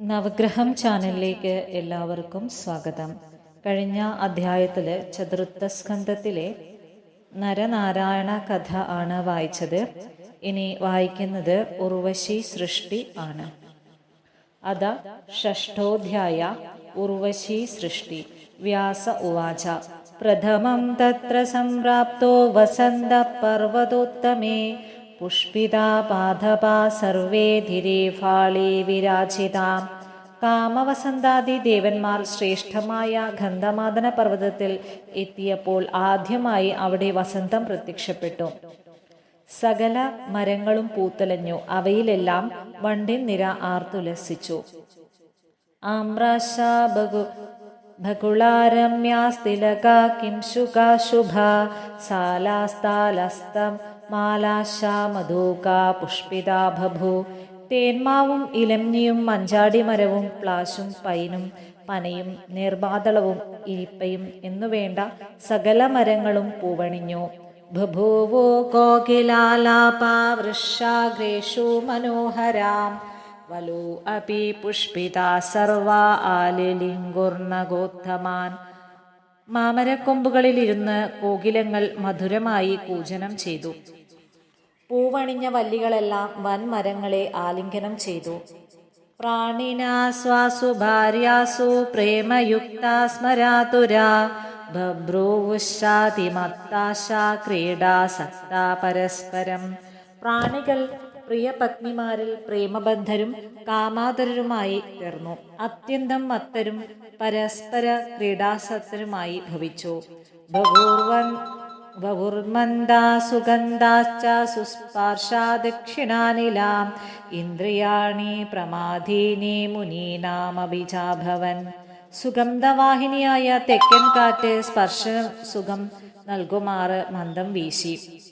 നവഗ്രഹം ചാനലിലേക്ക് എല്ലാവർക്കും സ്വാഗതം. കഴിഞ്ഞ അധ്യായത്തിൽ ചതുർത്ഥസ്കന്ധത്തിലെ നരനാരായണ കഥ ആണ് വായിച്ചത്. ഇനി വായിക്കുന്നത് ഉർവശി സൃഷ്ടി ആണ്. അത ഷഷ്ഠോധ്യായ ഉർവശി സൃഷ്ടി. വ്യാസ ഉവാച. പ്രഥമം തത്ര സംപ്രാപ്തോ വസന്ത പർവതോത്തമേ പുഷ്പിതാ പാദപാ കാമവസന്താദി ദേവന്മാർ ശ്രേഷ്ഠമായ ഗന്ധമാദന പർവതത്തിൽ എത്തിയപ്പോൾ ആദ്യമായി അവിടെ വസന്തം പ്രത്യക്ഷപ്പെട്ടു. സകല മരങ്ങളും പൂത്തലഞ്ഞു. അവയിലെല്ലാം വണ്ടിൻ നിര ആർത്തുലസിച്ചു ആമ്രാശാ ബഹു സാലാസ്താലസ്തം മാലാശ മധൂക പുഷ്പിത തേന്മാവും ഇലമ്നിയും മഞ്ചാടിമരവും പ്ലാശും പൈനും പനയും നീർബാതളവും ഇരിപ്പയും എന്നുവേണ്ട സകല മരങ്ങളും പൂവണിഞ്ഞു. ബഭൂവോ കോകിലാലാപാ വൃഷാഗ്രേഷു മനോഹരാം. വലു അപി പുഷ്പിതാ സർവാ ആലിലിംഗുർണഗോത്തമാൻ മാമരക്കൊമ്പുകളിലിരുന്ന് കോകിലങ്ങൾ മധുരമായി കൂജനം ചെയ്തു. പൂവണിഞ്ഞ വല്ലികളെല്ലാം വൻമരങ്ങളെ ആലിംഗനം ചെയ്തു. പ്രാണിനാസ്വാസു ഭാര്യാസു പ്രേമയുക്ത സ്മരാതുരാ ബഭ്രൂവുഷാതിമത്താശ ക്രീഡാസക്ത പരസ്പരം. പ്രാണികൾ പ്രിയ പത്നിമാരിൽ പ്രേമബദ്ധരും കാമാതരരുമായി തീർന്നു. അത്യന്തം മത്തരും പരസ്പര ക്രീഡാസക്തരുമായി ഭവിച്ചു. ബഭൂർവൻ ബഹുർമന്ദാ സുഗന്ധാശ്ച സുസ്പാർശാ ദക്ഷിണാനിലാം ഇന്ദ്രിയാണി പ്രമാധീനി മുനീനാമഭിജാഭവൻ സുഗന്ധവാഹിനിയായ തെക്കൻ കാറ്റ് സ്പർശ സുഖം നൽകുമാറ് മന്ദം വീശി.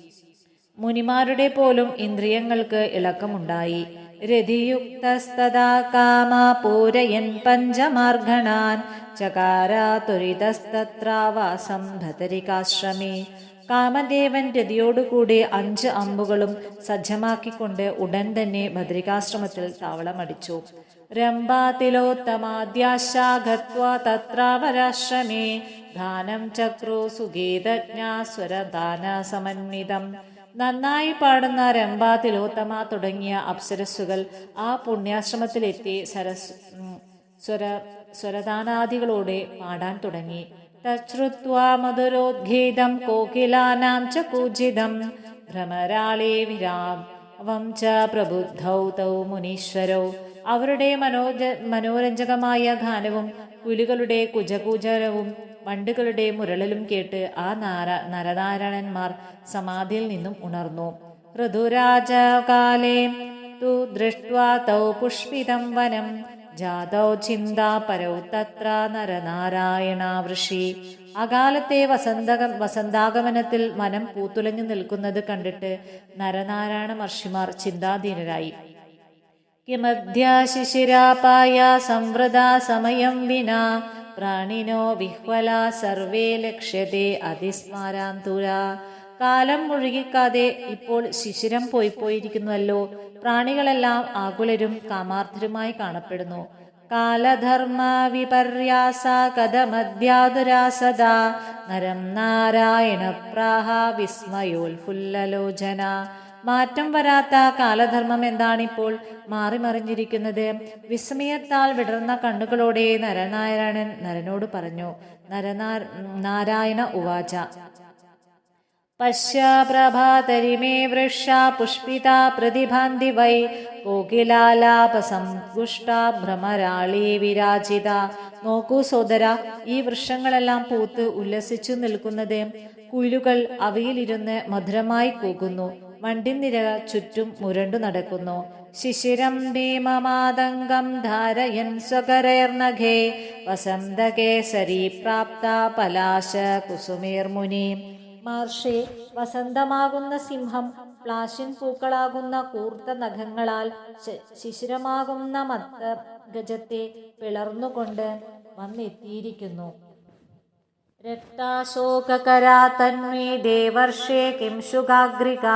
മുനിമാരുടെ പോലും ഇന്ദ്രിയങ്ങൾക്ക് ഇളക്കമുണ്ടായി. രതിയുക്തസ്തദാ കാമ പൂരയൻ പഞ്ചമാർഗണാൻ. ചകാരാ ത്വരിതസ്തത്രാവാസം ഭതരികാശ്രമേ. കാമദേവൻ രതിയോടുകൂടി അഞ്ച് അമ്പുകളും സജ്ജമാക്കിക്കൊണ്ട് ഉടൻ തന്നെ ഭദ്രികാശ്രമത്തിൽ താവളമടിച്ചു. രംഭാതിലോത്തമാദ്യാശാഗത്വ തത്രാവരാശ്രമേ ചക്രോ സുഗീതജ്ഞാസ്വരദാന സമന്വിതം നന്നായി പാടുന്ന രംഭ തിലോത്തമ തുടങ്ങിയ അപ്സരസ്സുകൾ ആ പുണ്യാശ്രമത്തിലെത്തി സരസ് സ്വര സ്വരദാനാദികളോടെ പാടാൻ തുടങ്ങി. തശ്രുത്വാ മധുരോദ്ഗീതം കോകിലാനാം ച കൂജിതം ഭ്രമരാളേ വിരാം. വം ച പ്രബുദ്ധൗ തൗ മുനീശ്വരോ. അവരുടെ മനോജ മനോരഞ്ജകമായ ഗാനവും പുലികളുടെ കുജകൂജരവും വണ്ടുകളുടെ മുരളലും കേട്ട് ആ നാര നരനാരായണന്മാർ സമാധിയിൽ നിന്നും ഉണർന്നു. ഋതുരാജകാലേ തു ദൃഷ്ട്വാ തൗ പുഷ്പിതം വനം. ജാതൗ ചിന്താ പരൗ തത്ര നരനാരായണ ഋഷി അകാലത്തെ വസന്ത വസന്താഗമനത്തിൽ മനം പൂത്തുലഞ്ഞു നിൽക്കുന്നത് കണ്ടിട്ട് നരനാരായണ മഹർഷിമാർ ചിന്താധീനരായി. കിമധ്യാശിശിരാപായ സംവൃതാ സമയം വിനാ. പ്രാണിനോ വിഹ്വല സർവേ ലക്ഷ്യത്തെ അതിസ്മാരാന്തുര. കാലം മുഴുകിക്കാതെ ഇപ്പോൾ ശിശിരം പോയി പോയിരിക്കുന്നുവല്ലോ. പ്രാണികളെല്ലാം ആകുലരും കാമാർത്ഥരുമായി കാണപ്പെടുന്നു. കാലധർമ്മ വിപര്യാസ കഥമധ്യാതുരാസദാ നരം നാരായണ പ്രാഹ വിസ്മയോൽഫുല്ലലോചന. മാറ്റം വരാത്ത കാലധർമ്മം എന്താണിപ്പോൾ? മാറിമറിഞ്ഞിരിക്കുന്നത് വിസ്മയത്താൽ വിടർന്ന കണ്ണുകളോടെ നരനാരായണൻ നരനോട് പറഞ്ഞു. നരനാ നാരായണ ഉവാച. പ്രഭാതരിമേ വൃക്ഷ പുഷ്പിത പ്രതിഭാന്തി വൈ കോകിലാലാപസംഗുഷ്ട ഭ്രമരാളി വിരാജിത നോക്കൂ സോദര ഈ വൃക്ഷങ്ങളെല്ലാം പൂത്ത് ഉല്ലസിച്ചു നിൽക്കുന്നത് കുയിലുകൾ അവയിലിരുന്ന് മധുരമായി കൂകുന്നു. വണ്ടിനിര ചുറ്റും മുരണ്ടു നടക്കുന്നു. ശിശിരം ഭീമമാതംഗം ധാരയൻ സ്വകരേർണഘേ വസന്തകേസരി പ്രാപ്ത പലാശ കുസുമേർമുനി മഹർഷി വസന്തമാകുന്ന സിംഹം പ്ലാശിൻ പൂക്കളാകുന്ന കൂർത്ത നഖങ്ങളാൽ ശിശിരമാകുന്ന മത്ത ഗജത്തെ പിളർന്നുകൊണ്ട് വന്നെത്തിയിരിക്കുന്നു. രക്താശോകകരാ തന്മേ ദേവർഷേ കിം ശുഗാഗ്രിക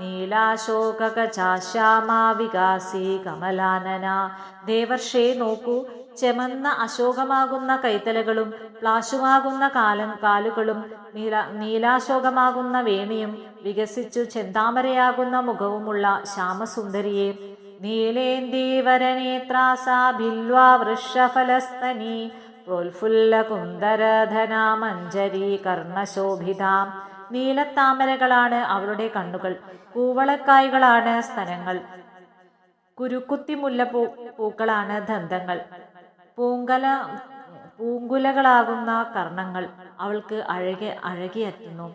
നീലാശോകകചാശ്യാമാ വികാസി കമലാനന. ദേവർഷേ നോക്കൂ ചെമന്ന അശോകമാകുന്ന കൈത്തലകളും പ്ലാശുമാകുന്ന കാലം കാലുകളും നീല നീലാശോകമാകുന്ന വേണിയും വികസിച്ചു ചെന്താമരയാകുന്ന മുഖവുമുള്ള ശ്യാമസുന്ദരിയെ. നീലേന്ദീവരനേത്രാസാ ഭില്വാ വൃഷഫലസ്തനി. പ്രോത്ഫുല്ലകുന്ദരധനാ മഞ്ജരി കർണശോഭിതാം നീലത്താമരകളാണ് അവളുടെ കണ്ണുകൾ. കൂവളക്കായ്കളാണ് സ്തനങ്ങൾ. കുരുക്കുത്തിമുല്ല പൂ പൂക്കളാണ് ദന്തങ്ങൾ. പൂങ്കല പൂങ്കുലകളാകുന്ന കർണങ്ങൾ അവൾക്ക് അഴകെ അഴകിയെത്തുന്നു.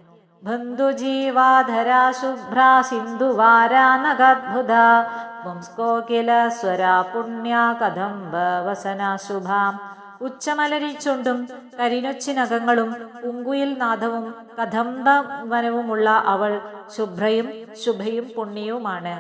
ബന്ധുജീവാധരാ ശുഭ്രാ സിന്ധുവാരാനഗദ്ഭുത പുംസ്കോകില സ്വരാ പുണ്യ കഥം വസന ശുഭാം കരിനൊച്ചി കരിനൊച്ചിനകങ്ങളും പുങ്കുയിൽ നാദവും കഥംബ വനവുമുള്ള അവൾ ശുഭ്രയും ശുഭയും പുണ്യവുമാണ്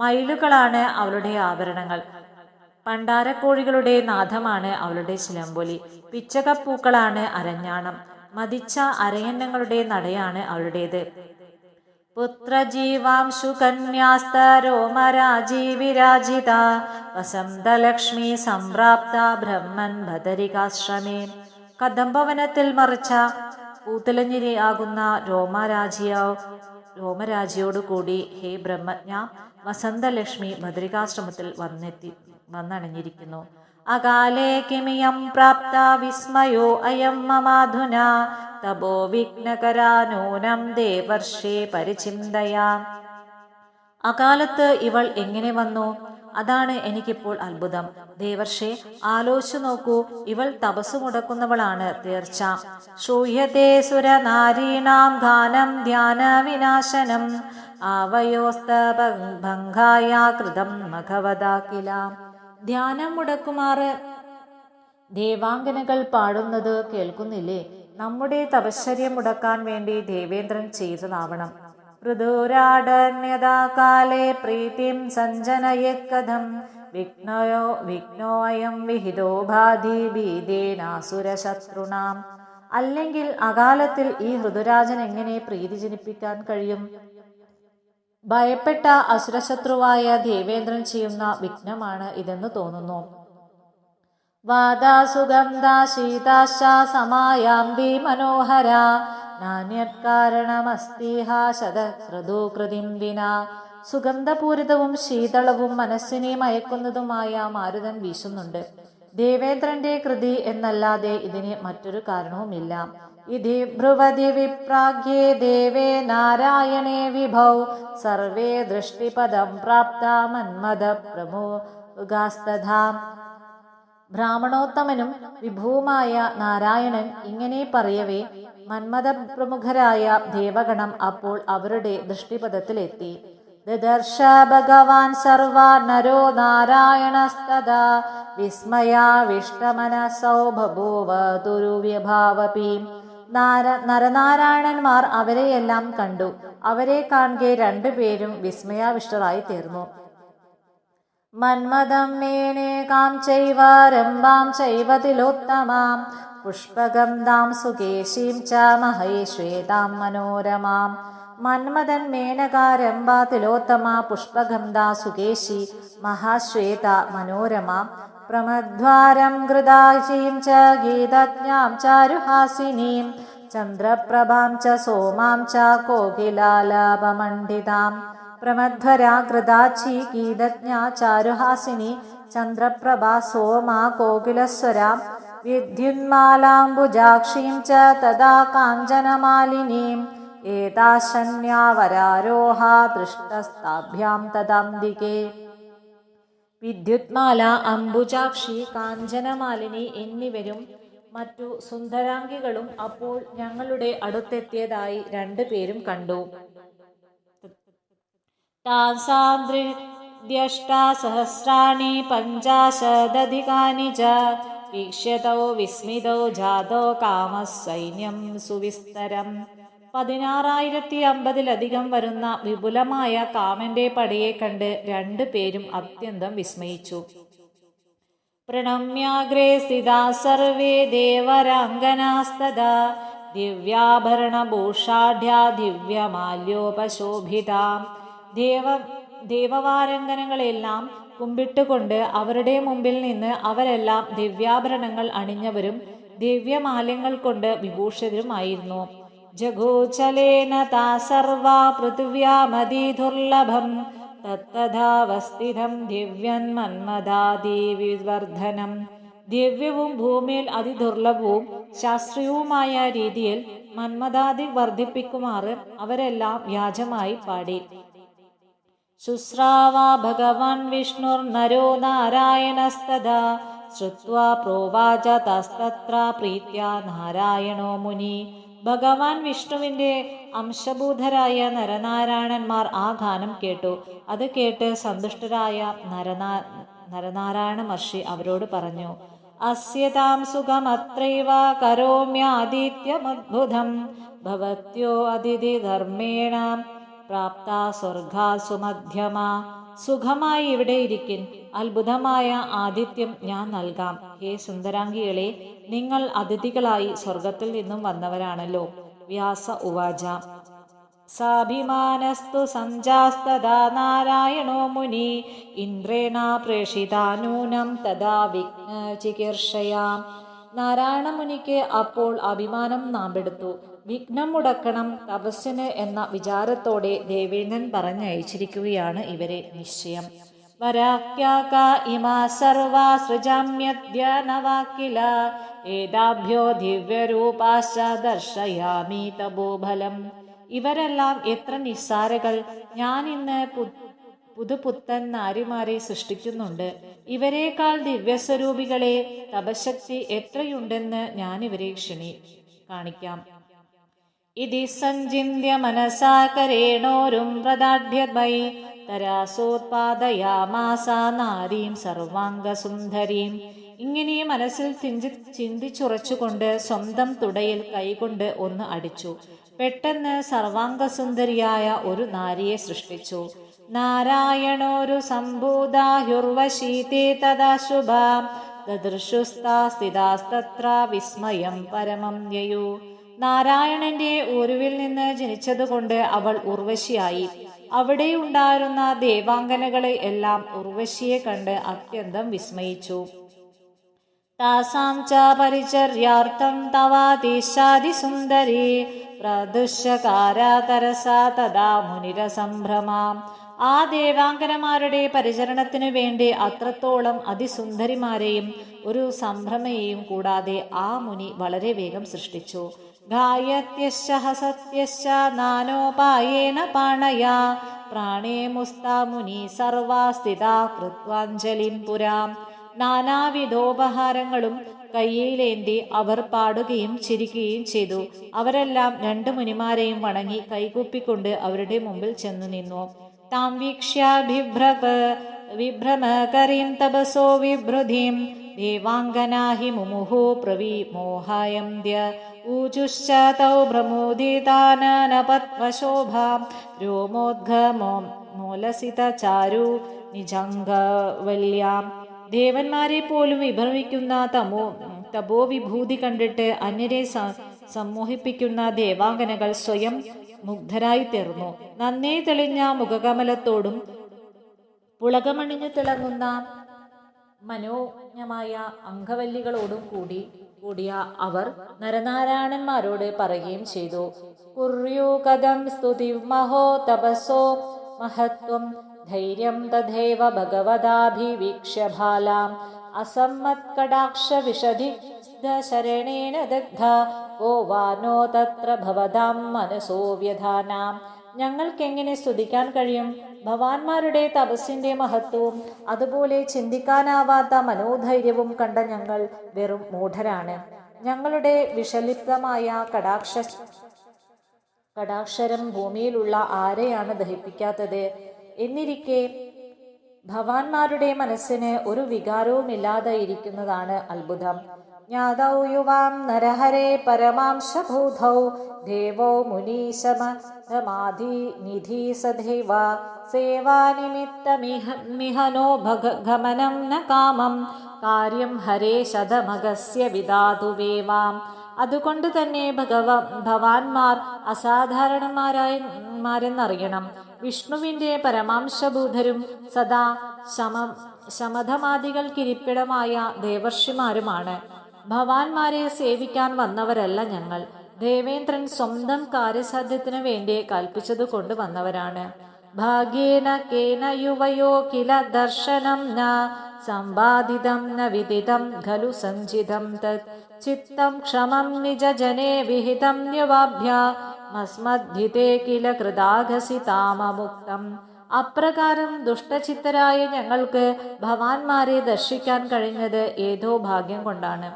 മയിലുകളാണ് അവളുടെ ആഭരണങ്ങൾ. പണ്ടാരക്കോഴികളുടെ നാഥമാണ് അവളുടെ ശിലമ്പൊലി പിച്ചകപ്പൂക്കളാണ് അരഞ്ഞാണം. മതിച്ച അരയന്നങ്ങളുടെ നടയാണ് അവളുടേത്. പുത്രജീവാംശു കന്യാസ്തരോമരാജീവിരാജിത വസന്തലക്ഷ്മി സംപ്രാപ്ത ബ്രഹ്മൻ ഭദരികാശ്രമേ. കദംബവനത്തിൽ മറിച്ച പൂത്തലഞ്ഞിരിയാകുന്ന രോമരാജിയോ കൂടി ഹേ ബ്രഹ്മജ്ഞ വസന്തലക്ഷ്മി ഭദ്രികാശ്രമത്തിൽ വന്നെത്തി വന്നണഞ്ഞിരിക്കുന്നു. അകാലേ കിമിയം പ്രാപ്ത വിസ്മയോ അയം മമാധുന. തപോ വിഘ്നകരാ നൂനം ദേവർഷേ പരിചിന്തയാ. അകാലത്ത് ഇവൾ എങ്ങനെ വന്നു? അതാണ് എനിക്കിപ്പോൾ അത്ഭുതം. ദേവർഷെ ആലോചിച്ചു നോക്കൂ ഇവൾ തപസ് മുടക്കുന്നവളാണ്. തീർച്ച. ശൂയത്തെ സുരനാരീണാം ഗാനം ധ്യാന വിനാശനം. ആവയോസ്ത ഭംഗായ കൃതം മഘവതാക്കില ധ്യാനം മുടക്കുമാറ്. ദേവാംഗനകൾ പാടുന്നത് കേൾക്കുന്നില്ലേ? നമ്മുടെ തപശ്ചര്യ മുടക്കാൻ വേണ്ടി ദേവേന്ദ്രൻ ചെയ്തതാവണം. ഋതുരാടന്യതാകാലേ പ്രീതിം സഞ്ജനയെ വിഘ്നയോ വിഘ്നോയം വിഹിതോ ബാധി ഭീതേനാസുരശത്രുണാം അല്ലെങ്കിൽ അകാലത്തിൽ ഈ ഋതുരാജൻ എങ്ങനെ പ്രീതി ജനിപ്പിക്കാൻ കഴിയും? ഭയപ്പെട്ട അസുരശത്രുവായ ദേവേന്ദ്രൻ ചെയ്യുന്ന വിഘ്നമാണ് ഇതെന്ന് തോന്നുന്നു. വാദാസുഗന്ധ സുഗന്ധപൂരിതവും ശീതളവും മനസ്സിനെ മയക്കുന്നതുമായ മാരുതൻ വീശുന്നുണ്ട്. ദേവേന്ദ്രന്റെ കൃതി എന്നല്ലാതെ ഇതിന് മറ്റൊരു കാരണവുമില്ല. ഇതി ഭ്രുവതി വിപ്രാഗ്യേ ദേവേ നാരായണേ വിഭൗ സർവേ ദൃഷ്ടിപദം പ്രാപ്ത മന്മദ പ്രമുഖാസ്തധാം ബ്രാഹ്മണോത്തമനും വിഭുവുമായ നാരായണൻ ഇങ്ങനെ പറയവേ മന്മഥ പ്രമുഖരായ ദേവഗണം അപ്പോൾ അവരുടെ ദൃഷ്ടിപഥത്തിലെത്തി ദദർശ ഭഗവാൻ സർവാ നരോ നാരായണസ്തദാ വിസ്മയാവിഷ്ടമനസൗ ബഭൂവ ദുരുവ്യഭാവപി നാര നരനാരായണന്മാർ അവരെയെല്ലാം കണ്ടു. അവരെ കാണുകെ രണ്ടുപേരും വിസ്മയാവിഷ്ടരായി തീർന്നു മന്മദം മേനേകാം ചൈവ ചെയ്വാരംഭാം ചെയ്വതിലോത്തമാം പുഷ്പകം ദാം സുകേശീം ച മഹേശ്വേതാം മനോരമാം. മന്മദൻ മേനക രംഭ തിലോത്തമ പുഷ്പഗന്ധ സുകേശി മഹാശ്വേത മനോരമ. प्रमध्वारं कृदाशीं च गीतज्ञां चारुहासिनीं चन्द्रप्रभां च सोमां च कोकिलालाभमण्डितां प्रमध्वरा कृदाची गीतज्ञा चारुहासिनी चन्द्रप्रभा सोमा कोकिलस्वरा। विद्युन्मालाम्बुजाक्षीं च तदा काञ्चनमालिनीम् शन्यावरारोहा पृष्टस्ताभ्यां तदां दिगे വിദ്യുത്മാല അംബുജാക്ഷി കാഞ്ചനമാലിനി എന്നിവരും മറ്റു സുന്ദരാംഗികളും അപ്പോൾ ഞങ്ങളുടെ അടുത്തെത്തിയതായി രണ്ടുപേരും കണ്ടു. താസാദ്രിദ്യഷ്ടാസഹസ്രാണി പഞ്ചാശതധികാനി ച വീക്ഷ്യതോ വിസ്മിതോ ജാതോ കാമസൈന്യം സുവിസ്തരം. പതിനാറായിരത്തി അമ്പതിലധികം വരുന്ന വിപുലമായ കാമന്റെ പടയെ കണ്ട് രണ്ടു പേരും അത്യന്തം വിസ്മയിച്ചു. പ്രണമ്യാഗ്രേ സ്ഥിതാ സർവേ ദേവരാംഗനാസ്തദാ. ദിവ്യാഭരണഭൂഷാഢ്യാ ദിവ്യമാല്യോപശോഭിത. ദേവ ദേവവാരംഗനങ്ങളെല്ലാം കുമ്പിട്ടുകൊണ്ട് അവരുടെ മുമ്പിൽ നിന്ന് അവരെല്ലാം ദിവ്യാഭരണങ്ങൾ അണിഞ്ഞവരും ദിവ്യമാല്യങ്ങൾ കൊണ്ട് വിഭൂഷിതരുമായിരുന്നു. ജഗോചലേന താ സർവാ പൃഥിവ്യാമതിദുർലഭം തത്തഥാവസ്ഥിതം ദിവ്യൻ മന്മദാദീവിവർദ്ധനം ദിവ്യവും ഭൂമിയിൽ അതിദുർലഭവും ശാസ്ത്രീയവുമായ രീതിയിൽ മന്മദാദി വർദ്ധിപ്പിക്കുമാറ് അവരെല്ലാം വ്യാജമായി പാടി. ശുശ്രാവ ഭഗവാൻ വിഷ്ണുർനരോ നാരായണസ്തദാ ശ്രുത്വാ പ്രോവാച തസ്തത്ര പ്രീത്യ നാരായണോ മുനി. ഭഗവാൻ വിഷ്ണുവിന്റെ അംശഭൂതരായ നരനാരായണന്മാർ ആ ഗാനം കേട്ടു. അത് കേട്ട് സന്തുഷ്ടരായ നരനാ നരനാരായണ മഹർഷി അവരോട് പറഞ്ഞു അസ്യതാം സുഖമത്രൈവ കരോമ്യാദിത്യമദ്ഭുതം ഭവത്യോ അതിഥി ധർമ്മേണ പ്രാപ്ത സ്വർഗാസു മധ്യമ സുഖമായി ഇവിടെ ഇരിക്കിൻ. അത്ഭുതമായ ആതിഥ്യം ഞാൻ നൽകാം. ഹേ സുന്ദരാംഗികളെ നിങ്ങൾ അതിഥികളായി സ്വർഗത്തിൽ നിന്നും വന്നവരാണല്ലോ. വ്യാസ ഉവാച. സാഭിമാനസ്തു സഞ്ജാസ്തദാ നാരായണോ മുനി. ഇന്ദ്രേണ പ്രേഷിതാനൂനം തഥാ വിഘ്ന ചികിർഷയാം നാരായണ മുനിക്ക് അപ്പോൾ അഭിമാനം നാമ്പെടുത്തു വിഘ്നം മുടക്കണം തപസ്സിന് എന്ന വിചാരത്തോടെ ദേവേന്ദ്രൻ പറഞ്ഞയച്ചിരിക്കുകയാണ് ഇവരെ നിശ്ചയം. വരാക്യാക ഇമാ സർവാ ഇവരെല്ലാം എത്ര നിസ്സാരകൾ. ഞാൻ ഇന്ന് പുതുപുത്തൻ നാരിമാരെ സൃഷ്ടിക്കുന്നുണ്ട്. ഇവരെക്കാൾ ദിവ്യസ്വരൂപികളെ തപശക്തി എത്രയുണ്ടെന്ന് ഞാൻ ഇവരെ ക്ഷണി കാണിക്കാം. ഇതി സഞ്ചിന്യ മനസാ കരേണോരും പ്രദാഢ്യദ്വൈ തരാസോത്പാദയാമാസ നാരീം സർവാംഗസുന്ദരീം. ഇങ്ങനെ മനസ്സിൽ ചിന്തി ചിന്തിച്ചുറച്ചുകൊണ്ട് സ്വന്തം തുടയിൽ കൈകൊണ്ട് ഒന്ന് അടിച്ചു. പെട്ടെന്ന് സർവാംഗസുന്ദരിയായ ഒരു നാരിയെ സൃഷ്ടിച്ചു. നാരായണോരു സംഭൂതാഹ്യുർവശീതേ തഥാ ശുഭ. ദദൃശുസ്താ സ്ഥിതാസ്തത്ര വിസ്മയം പരമം യയു. നാരായണന്റെ ഉരുവിൽ നിന്ന് ജനിച്ചതുകൊണ്ട് അവൾ ഉർവശിയായി. അവിടെയുണ്ടായിരുന്ന ദേവാംഗനകളെ എല്ലാം ഉർവശിയെ കണ്ട് അത്യന്തം വിസ്മയിച്ചു. പരിചര്യാർത്ഥം തവാതിശാദിസുന്ദരി ആ ദേവാംഗനമാരുടെ പരിചരണത്തിനു വേണ്ടി അത്രത്തോളം അതിസുന്ദരിമാരെയും ഒരു സംഭ്രമയെയും കൂടാതെ ആ മുനി വളരെ വേഗം സൃഷ്ടിച്ചു. ഗായത്യശ്ച ഹസത്യശ്ച നാനോപായേന പാണയാ. പ്രാണേ മുസ്താ മുനി സർവാ സ്ഥിതാ കൃത്വാഞ്ജലിം പുരാം. നാനാവിധോപഹാരങ്ങളും കയ്യിലേന്തി അവർ പാടുകയും ചിരിക്കുകയും ചെയ്തു. അവരെല്ലാം രണ്ട് മുനിമാരെയും വണങ്ങി കൈകൂപ്പിക്കൊണ്ട് അവരുടെ മുമ്പിൽ ചെന്നു നിന്നു. താം വീക്ഷ്യാഭിഭ്രഭ വിഭ്രമകരീം തപസോ വിഭൃതിം ഹി മുമുഹു പ്രവിമോഹായന്ത്യ ഊജുശ്ച തൗ ഭ്രമോദിതാനപത്മശോഭാം രോമോദ്ഗമോ മോലസിത ചാരു നിജംഗവല്യാം. ദേവന്മാരെ പോലും വിഭ്രമിക്കുന്ന തമോ വിഭൂതി കണ്ടിട്ട് അന്യരെ സമ്മോഹിപ്പിക്കുന്ന ദേവാംഗനകൾ സ്വയം മുഗ്ധരായി തീർന്നു. നന്നേ തെളിഞ്ഞ മുഖകമലത്തോടും പുളകമണിഞ്ഞു തിളങ്ങുന്ന മനോജ്ഞമായ അംഗവല്ലികളോടും കൂടി കൂടിയ അവർ നരനാരായണന്മാരോട് പറയുകയും ചെയ്തു. കുറിയോ കഥം സ്തുതി മഹോ തപസോ മഹത്വം ധൈര്യം തഥൈവ ഭഗവതാഭിവീക്ഷ്യ ബാലാം. അസമ്മത്കടാക്ഷ വിശദി ശരണേന ദഗ്ധ. ഓ വാനോ തത്ര ഭവതാം മനസോ വ്യധാനാം. ഞങ്ങൾക്കെങ്ങനെ സ്തുതിക്കാൻ കഴിയും? ഭവാന്മാരുടെ തപസ്സിന്റെ മഹത്വവും അതുപോലെ ചിന്തിക്കാനാവാത്ത മനോധൈര്യവും കണ്ട ഞങ്ങൾ വെറും മൂഢരാണ്. ഞങ്ങളുടെ വിഷലിപ്തമായ കടാക്ഷ കടാക്ഷരം ഭൂമിയിലുള്ള ആരെയാണ് ദഹിപ്പിക്കാത്തത്? എന്നിരിക്കെ ഭവാന്മാരുടെ മനസ്സിന് ഒരു വികാരവുമില്ലാതെ ഇരിക്കുന്നതാണ് അത്ഭുതം. ജ്ഞാതൗ യുവാം നരഹരേ പരമാംശഭൂതൗ ദേവോ മുനീശമധമാധി നിധി സദേവ സേവാനിമിത്തമിഹ മിഹനോ ഭഗ ഗമനം കാമം കാര്യം ഹരേ ശതമഗസ്യ വിദാതുവേവാം അതുകൊണ്ട് തന്നെ ഭഗവ ഭവാന്മാർ അസാധാരണന്മാരായെന്നറിയണം വിഷ്ണുവിന്റെ പരമാംശഭൂതരും സദാ ശമ ശമധമാദികൾക്കിരിപ്പിടമായ ദേവർഷിമാരുമാണ്. ഭവാന്മാരെ സേവിക്കാൻ വന്നവരല്ല ഞങ്ങൾ. ദേവേന്ദ്രൻ സ്വന്തം കാര്യസാധ്യത്തിനു വേണ്ടി കൽപ്പിച്ചത് കൊണ്ട് വന്നവരാണ് ഭാഗ്യേന കേന യുവയോ കില ദർശനം ന സമ്പാദിതം ന വിദിതം ഖലു സഞ്ചിതം തത്. ചിത്തം ക്ഷമം നിജ ജനേ വിഹിതം യുവാഭ്യ മസ്മദ്ധിതേ കില കൃതാഘസി താമമുക്തം. അപ്രകാരം ദുഷ്ടചിത്തരായ ഞങ്ങൾക്ക് ഭവാന്മാരെ ദർശിക്കാൻ കഴിഞ്ഞത് ഏതോ ഭാഗ്യം കൊണ്ടാണ്.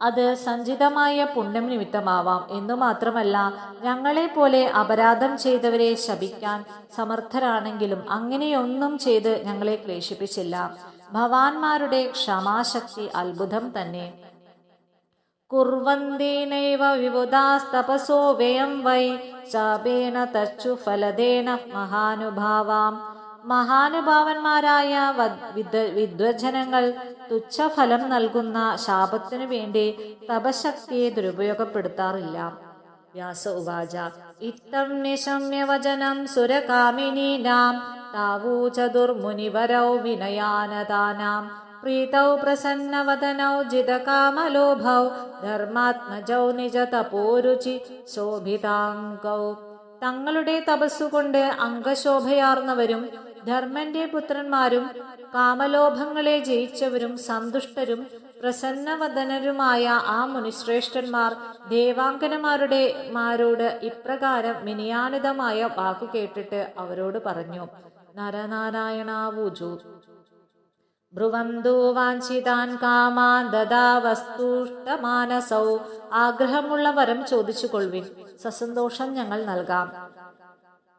അത് സഞ്ചിതമായ പുണ്യം നിമിത്തമാവാം. എന്നു മാത്രമല്ല ഞങ്ങളെപ്പോലെ അപരാധം ചെയ്തവരെ ശപിക്കാൻ സമർത്ഥരാണെങ്കിലും അങ്ങനെയൊന്നും ചെയ്ത് ഞങ്ങളെ ക്ലേശിപ്പിച്ചില്ല. ഭവാന്മാരുടെ ക്ഷമാശക്തി അത്ഭുതം തന്നെ. കുർവന്തീനൈവ വിബുധാസ്തപസോ വൈ ശാപേന തച്ചു ഫലദേന മഹാനുഭാവാം. മഹാനുഭാവന്മാരായ വദ്- വിദ്വജനങ്ങൾ തുച്ഛഫലം നൽകുന്ന ശാപത്തിനു വേണ്ടി തപശക്തിയെ ദുരുപയോഗപ്പെടുത്താറില്ല. വ്യാസ ഉവാച ഇത്തം നിശമ്യ വചനം സുരകാമിനീനാം താവൂ ചതുർമുനിവരൗ വിനയാനദാനാം. പ്രീതൗ പ്രസന്നവദനൗ ജിതകാമലോഭൗ ധർമാത്മജൗ നിജ തപോരുചി ശോഭിതാംഗൗ. തങ്ങളുടെ തപസ്സുകൊണ്ട് അംഗശോഭയാർന്നവരും ധർമ്മന്റെ പുത്രന്മാരും കാമലോഭങ്ങളെ ജയിച്ചവരും സന്തുഷ്ടരും പ്രസന്നവദനരുമായ ആ മുനിശ്രേഷ്ഠന്മാർ ദേവാങ്കനമാരുടെ മാരോട് ഇപ്രകാരം മിനിയാനിതമായ വാക്കു കേട്ടിട്ട് അവരോട് പറഞ്ഞു നരനാരായണാവൂജു ബ്രുവന്തു വാഞ്ചിതാൻ കാമാൻ ദദാ വസ്തുഷ്ടമാനസൗ ആഗ്രഹമുള്ള വരം ചോദിച്ചു കൊള്ളുവിൻ സസന്തോഷം ഞങ്ങൾ നൽകാം.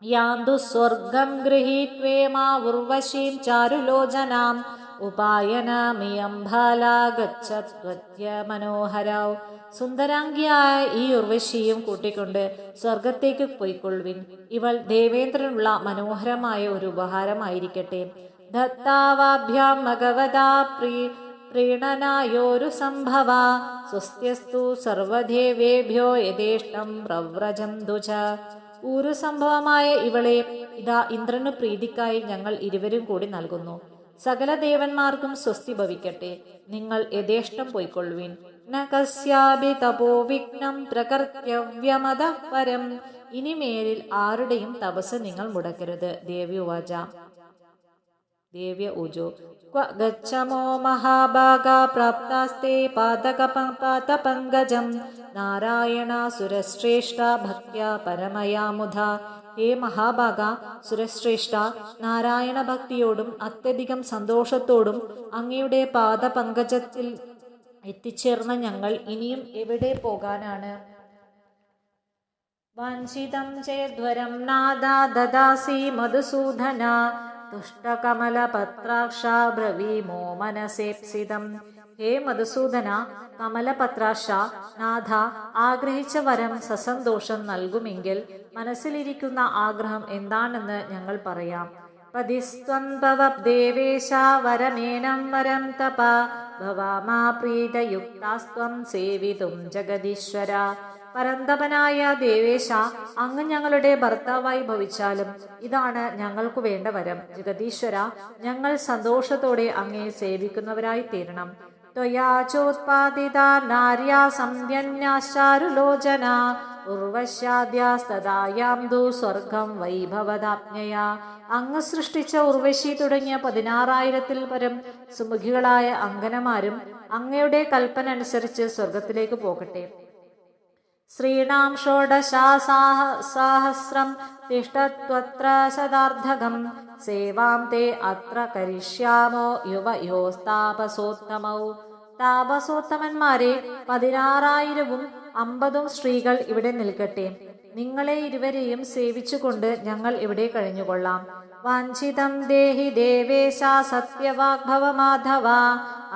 യാന്തു സ്വർഗം ഗൃഹീത്വേമാ ഉർവശീം ചാരുലോചനാം ഉപായനമിയം ഫലാഗച്ഛത്വത്യ മനോഹരൗ സുന്ദരാംഗിയായ ഈ ഉർവശിയും കൂട്ടിക്കൊണ്ട് സ്വർഗത്തേക്ക് പോയിക്കൊള്ളുവിൻ. ഇവൾ ദേവേന്ദ്രനുള്ള മനോഹരമായ ഒരു ഉപഹാരമായിരിക്കട്ടെ. ദത്താവാഭ്യാം ഭഗവതാ പ്രീ പ്രീണനായോരു സംഭവ. സ്വസ്ത്യസ്തു സർവദേവേഭ്യോ യഥേഷ്ടം പ്രവ്രജം ദുജ ഊരു സംഭവമായ ഇവളെ ഇതാ ഇന്ദ്രനു പ്രീതിക്കായി ഞങ്ങൾ ഇരുവരും കൂടി നൽകുന്നു. സകല ദേവന്മാർക്കും സ്വസ്തി ഭവിക്കട്ടെ. നിങ്ങൾ യഥേഷ്ടം പോയിക്കൊള്ളുവിൻ. നകസ്യാഭി തപോ വിഘ്നം പ്രകർത്തവ്യമത പരം. ഇനിമേലിൽ ആരുടെയും തപസ് നിങ്ങൾ മുടക്കരുത്. ദേവി ഉവാച. ദേവ്യ ഊജോ. ഗച്ഛമോ മഹാഭാഗ പ്രാപ്താസ്തേ പാതക പാതപങ്കജം നാരായണ സുരശ്രേഷ്ഠ ഭക്യ പരമയാമുധ ഹേ മഹാഭാഗ സുരശ്രേഷ്ഠ നാരായണ ഭക്തിയോടും അത്യധികം സന്തോഷത്തോടും അങ്ങയുടെ പാദപങ്കജത്തിൽ എത്തിച്ചേർന്ന ഞങ്ങൾ ഇനിയും എവിടെ പോകാനാണ്? വാഞ്ചിതം ചേദ്വരം നാദാ ദദാസി മധുസൂദന. തുഷ്ടകമലപത്രാക്ഷ ബ്രവീമോ മനസേപ്സിതം. ഹേ മധുസൂദന കമലപത്രാശ നാഥ ആഗ്രഹിച്ച വരം സസന്തോഷം നൽകുമെങ്കിൽ മനസ്സിലിരിക്കുന്ന ആഗ്രഹം എന്താണെന്ന് ഞങ്ങൾ പറയാം. പതിസ്ത്വംഭവ പരന്തപനായ ദേവേശ അങ്ങ് ഞങ്ങളുടെ ഭർത്താവായി ഭവിച്ചാലും ഇതാണ് ഞങ്ങൾക്ക് വേണ്ട വരം. ജഗതീശ്വര ഞങ്ങൾ സന്തോഷത്തോടെ അങ്ങയെ സേവിക്കുന്നവരായി തീരണം. ത്വയാചോത്പാദിത നാര്യാ സന്ധ്യന്യാശാരുലോചന ഉർവശ്യാദ്യാസ്തദായാം ദു സ്വർഗം വൈഭവദാജ്ഞയ അങ്ങ് സൃഷ്ടിച്ച ഉർവശി തുടങ്ങിയ പതിനാറായിരത്തിൽ പരം സുമുഖികളായ അങ്കനമാരും അങ്ങയുടെ കൽപ്പന അനുസരിച്ച് സ്വർഗത്തിലേക്ക് പോകട്ടെ. ശ്രീണാം ഷോഡശാസാഹസ്രം തിഷ്ടത്വത്ര ശതാർദ്ധകം സേവാം തേ അത്ര കരിഷ്യാമോ യുവയോസ്താപസോത്തമൗ താപസോത്തമന്മാരെ പതിനാറായിരവും അമ്പതും സ്ത്രീകൾ ഇവിടെ നിൽക്കട്ടെ. നിങ്ങളെ ഇരുവരെയും സേവിച്ചുകൊണ്ട് ഞങ്ങൾ ഇവിടെ കഴിഞ്ഞുകൊള്ളാം. വാഞ്ചിതം ദേഹി ദേവേശ സത്യവാഗ്ഭവ മാധവ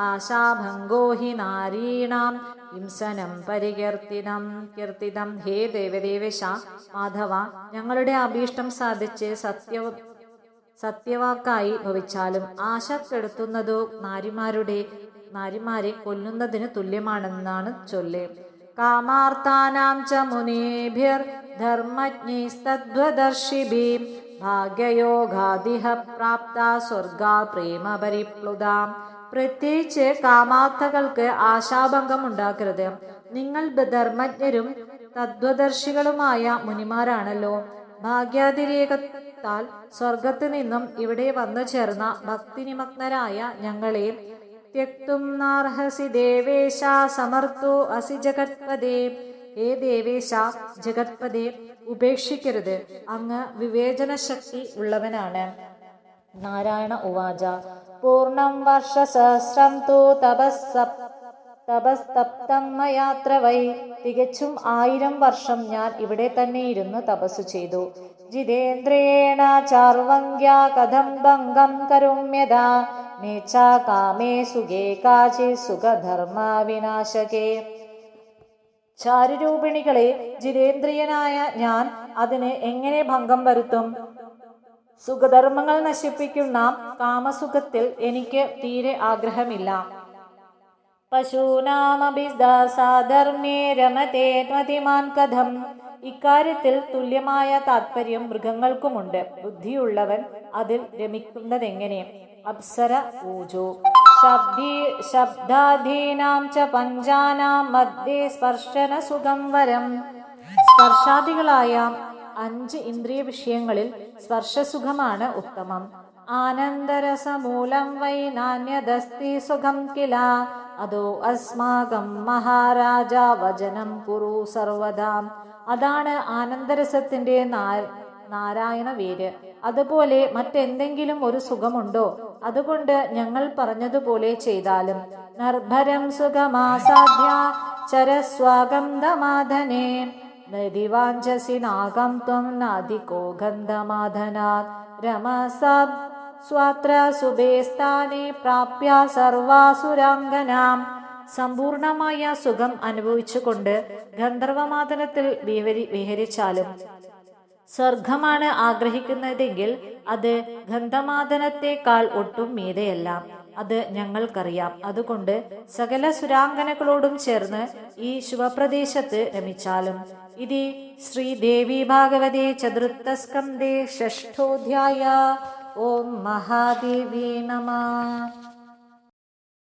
ആശാഭംഗോ ഹി നാരീണാം. ഹിംസനം പരികീർത്തിനം കീർത്തിതം. ഹേ ദേവദേവേശ മാധവ ഞങ്ങളുടെ അഭീഷ്ടം സാധിച്ച് സത്യ സത്യവാക്കായി ഭവിച്ചാലും ആശ കെടുത്തുന്നതോ നാരിമാരുടെ നാരിമാരെ കൊല്ലുന്നതിന് തുല്യമാണെന്നാണ് ചൊല്ല്. കാമാർത്താനാം ച മുനേഭിർ ധർമ്മജ്ഞൈസ്തദ്വദർശിഭി ഭാഗ്യയോഗാദിഹ പ്രാപ്ത സ്വർഗാ പ്രേമ പരിപ്ലുതാം പ്രത്യേകിച്ച് കാമാർത്ഥകൾക്ക് ആശാഭംഗം ഉണ്ടാക്കരുത്. നിങ്ങൾ ധർമ്മജ്ഞരും തത്വദർശികളുമായ മുനിമാരാണല്ലോ. ഭാഗ്യാതിരേകത്താൽ സ്വർഗത്തു നിന്നും ഇവിടെ വന്നു ചേർന്ന ഭക്തിനിമഗ്നരായ ഞങ്ങളെ ത്യക്തും നാർഹസി സമർത്തു അസി ജഗത്പദേ ഏ ദേവേശ ജഗത്പദേ ഉപേക്ഷിക്കരുത്. അങ്ങ് വിവേചന ശക്തി ഉള്ളവനാണ്. നാരായണ ഉവാച. പൂർണം വർഷസഹസ്രം തോ തപസ് തപസ്തപ്തം മയാത്ര വൈ തികച്ചും ആയിരം വർഷം ഞാൻ ഇവിടെ തന്നെ ഇരുന്ന് തപസ് ചെയ്തു. ജിതേന്ദ്രേണ ചാർവങ്ക്യ കഥം ഭംഗം കരുമ്യത. മേച്ചാ കാമേ സുഖേ കാചി സുഖധർമ്മ വിനാശകേ. ചാരുരൂപിണികളെ ജിതേന്ദ്രിയനായ ഞാൻ അതിന് എങ്ങനെ ഭംഗം വരുത്തും? സുഖധർമ്മങ്ങൾ നശിപ്പിക്കുന്ന കാമസുഖത്തിൽ എനിക്ക് തീരെ ആഗ്രഹമില്ല. മതിമാൻ കഥം. ഇക്കാര്യത്തിൽ തുല്യമായ താത്പര്യം മൃഗങ്ങൾക്കുമുണ്ട്. ബുദ്ധിയുള്ളവൻ അതിൽ രമിക്കുന്നതെങ്ങനെ? അപ്സര ഊജോ. ശബ്ദീ ശബ്ദാധീനാം ച പഞ്ചാനാം മധ്യേ സ്പർശന സുഖം വരം. സ്പർശാദികളായ അഞ്ച് ഇന്ദ്രിയ വിഷയങ്ങളിൽ സ്പർശസുഖമാണ് ഉത്തമം. ആനന്ദരസമൂലം വൈ നാണ്യദസ്തി സുഖം കില. അതോ അസ്മാകം മഹാരാജ വചനം കുരു സർവദാം. അതാണ് ആനന്ദരസത്തിന്റെ നാരായണ വേര് അതുപോലെ മറ്റെന്തെങ്കിലും ഒരു സുഖമുണ്ടോ? അതുകൊണ്ട് ഞങ്ങൾ പറഞ്ഞതുപോലെ ചെയ്താലും. നിർഭരം സുഖമാസാധ്യ ചരസ്വാഗന്ധമാധനേ. നദിവാഞ്ചസി നാഗം ത്വം ഗന്ധമാധനാത് രമസ സ്വാത്ര സുബേസ്ഥാനെ പ്രാപ്യ സർവാസുരാംഗനാം സമ്പൂർണമായ സുഖം അനുഭവിച്ചുകൊണ്ട് ഗന്ധർവമാതനത്തിൽ വിഹരി വിഹരിച്ചാലും സ്വർഗമാണ് ആഗ്രഹിക്കുന്നതെങ്കിൽ അത് ഗന്ധമാതനത്തെക്കാൾ ഒട്ടും മീതയല്ല. അത് ഞങ്ങൾക്കറിയാം. അതുകൊണ്ട് സകല സുരാംഗനകളോടും ചേർന്ന് ഈ ശുഭപ്രദേശത്ത് രമിച്ചാലും ഇത് ശ്രീദേവി ഭാഗവതേ ചതുർത്ഥസ്കന്ധേ ഷഷ്ഠോധ്യായ. ഓം മഹാദേവി നമ.